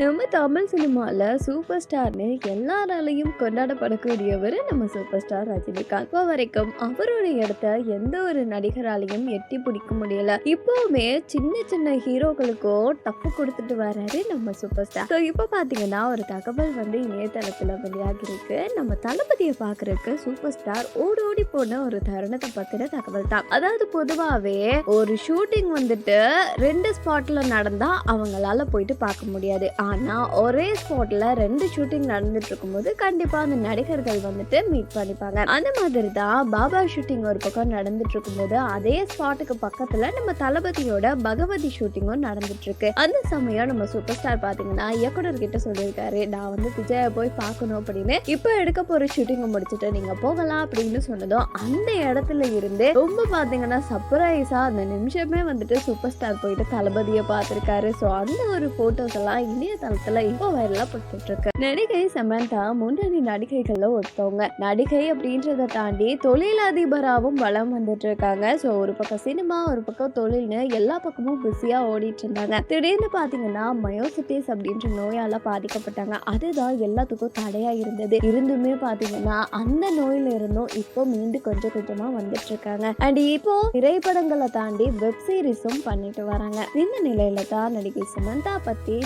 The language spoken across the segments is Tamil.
நம்ம தமிழ் சினிமாவில் சூப்பர் ஸ்டார்னு எல்லாராலையும் கொண்டாடப்படக்கூடியவர் நம்ம சூப்பர் ஸ்டார் ரஜினிகாந்த். இப்போ வரைக்கும் அவரோட இடத்த எந்த ஒரு நடிகராலையும் எட்டி பிடிக்க முடியல. இப்போவுமே சின்ன சின்ன ஹீரோக்களுக்கும் டப்பு கொடுத்துட்டு வராரு நம்ம சூப்பர் ஸ்டார். ஸோ இப்போ பார்த்தீங்கன்னா ஒரு தகவல் வந்து இணையதளத்தில் வெளியாகிருக்கு. நம்ம தளபதியை பார்க்கறதுக்கு சூப்பர் ஸ்டார் ஓடி ஓடி போன ஒரு தருணத்தை பற்றின தகவல் தான். அதாவது பொதுவாகவே ஒரு ஷூட்டிங் வந்துட்டு ரெண்டு ஸ்பாட்டில் நடந்தால் அவங்களால போயிட்டு பார்க்க முடியாது. ஆனால் ஒரே ஸ்பாட்ல ரெண்டு ஷூட்டிங் நடந்துட்டு இருக்கும்போது கண்டிப்பா அந்த நடிகர்கள் வந்துட்டு மீட் பண்ணிப்பாங்க. அந்த மாதிரி தான் பாபா ஷூட்டிங் ஒரு பக்கம் நடந்துட்டு இருக்கும்போது அதே ஸ்பாட்டுக்கு பக்கத்துல நம்ம தளபதியோட பகவதி ஷூட்டிங்கும் நடந்துட்டு இருக்கு அந்த சமயம் நம்ம சூப்பர் ஸ்டார் பார்த்தீங்கன்னா இயக்குனர் கிட்ட சொல்லியிருக்காரு நான் வந்து விஜயை போய் பார்க்கணும் அப்படின்னு. இப்போ எடுக்க போற ஷூட்டிங்கை முடிச்சுட்டு நீங்க போகலாம் அப்படின்னு சொன்னதும் அந்த இடத்துல இருந்து ரொம்ப பார்த்தீங்கன்னா சர்ப்ரைஸா அந்த நிமிஷமே வந்துட்டு சூப்பர் ஸ்டார் போயிட்டு தளபதியை பார்த்திருக்காரு. ஸோ அந்த ஒரு ஃபோட்டோஸ் எல்லாம் தளத்துல இப்போ வைரலா போட்டுட்டு இருக்கு நடிகை சமந்தா முன்னணி நடிகைகள்ல ஒருத்தவங்க. நடிகை அப்படின்றத தாண்டி தொழிலதிபராகவும் வளம் வந்துட்டு இருக்காங்க ஸோ ஒரு பக்கம் சினிமா ஒரு பக்கம் தொழில்னு எல்லா பக்கமும் பிஸியா ஓடிட்டு இருந்தாங்க திடீர்னு பாத்தீங்கன்னா மயோசிட்டிஸ் அப்படின்ற நோயால பாதிக்கப்பட்டாங்க. அதுதான் எல்லாத்துக்கும் தடையா இருந்தது. இருந்துமே பாத்தீங்கன்னா அந்த நோயில இருந்தும் இப்போ மீண்டும் கொஞ்சம் கொஞ்சமா வந்துட்டு இருக்காங்க அண்ட் இப்போ திரைப்படங்களை தாண்டி வெப் சீரிஸும் பண்ணிட்டு வராங்க. இந்த நிலையில தான் நடிகை சமந்தா பத்தி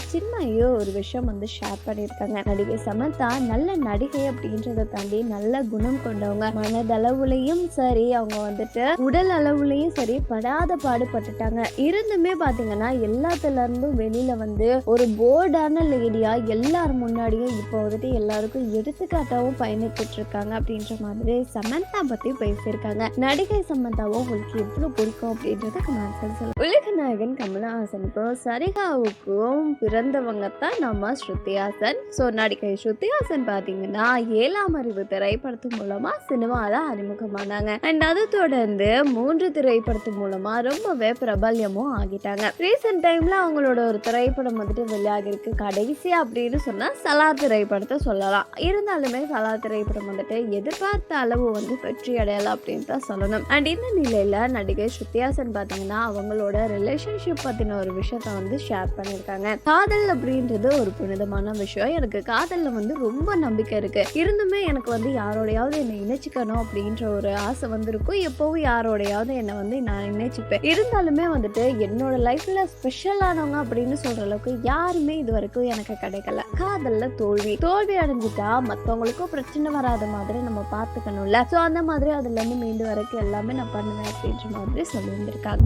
சின்மையோ ஒரு விஷயம் வந்து ஷேர் பண்ணியிருக்காங்க. நடிகை சமந்தா நல்ல நடிகை அப்படின்றத தாண்டி நல்ல குணம் கொண்டவங்க. மனதளவுலையும் சரி அவங்க வந்துட்டு உடல் அளவுலையும் சரி படாத பாடுபட்டுட்டாங்க. இருந்துமே பாத்தீங்கன்னா எல்லாத்துல இருந்தும் வெளியில வந்து ஒரு போர்டான லேடியா எல்லார் முன்னாடியும் இப்போ வந்துட்டு எல்லாருக்கும் எடுத்துக்காட்டாவும் பயணித்துட்டு இருக்காங்க அப்படின்ற மாதிரி சமந்தா பத்தி பேசியிருக்காங்க. நடிகை சமந்தாவும் உங்களுக்கு எவ்வளவு பிடிக்கும் அப்படின்றத கமெண்ட்ஸ் சொல்லுங்க. உலக நாயகன் கமலஹாசனுக்கும் சரிகாவுக்கும் பிறந்தவங்க தான் நம்ம ஸ்ருதிஹாசன் ஸோ நடிகை ஸ்ருதிஹாசன் பார்த்தீங்கன்னா ஏழாம் அறிவு திரைப்படத்து மூலமாக சினிமாவில் அறிமுகமானாங்க. அண்ட் அதை தொடர்ந்து மூன்று திரைப்படத்து மூலமாக ரொம்பவே பிரபல்யமும் ஆகிட்டாங்க. ரீசெண்ட் டைமில் அவங்களோட ஒரு திரைப்படம் வந்துட்டு வெளியாகிருக்கு. கடைசி அப்படின்னு சொன்னால் சலார் திரைப்படத்தை சொல்லலாம். இருந்தாலுமே சலார் திரைப்படம் வந்துட்டு எதிர்பார்த்த அளவு வந்து வெற்றி அடையலாம் அப்படின்னு தான் சொல்லணும். அண்ட் இந்த நிலையில் நடிகை ஸ்ருத்தியாசன் பார்த்தீங்கன்னா அவங்களோட ரிலேஷன்ஷிப் பற்றின ஒரு விஷயத்த வந்து ஷேர் பண்ணியிருக்காங்க. காதல் அப்படி அப்படின்றது ஒரு புனிதமான விஷயம். எனக்கு காதலில் வந்து ரொம்ப நம்பிக்கை இருக்குது இருந்துமே எனக்கு வந்து யாரோடையாவது என்னை இணைச்சிக்கணும் அப்படின்ற ஒரு ஆசை வந்திருக்கும். எப்போவும் யாரோடையாவது என்னை வந்து நான் இணைச்சிப்பேன். இருந்தாலுமே வந்துட்டு என்னோட லைஃப்பில் ஸ்பெஷலானவங்க அப்படின்னு சொல்கிற அளவுக்கு யாருமே இது வரைக்கும் எனக்கு கிடைக்கல. காதலில் தோல்வி. தோல்வி அடைஞ்சிட்டா மற்றவங்களுக்கும் பிரச்சனை வராத மாதிரி நம்ம பார்த்துக்கணும்ல. ஸோ அந்த மாதிரி அதுலேருந்து மீண்டு வரைக்கும் எல்லாமே நான் பண்ணுவேன் அப்படின்ற மாதிரி சொல்லியிருந்திருக்காங்க.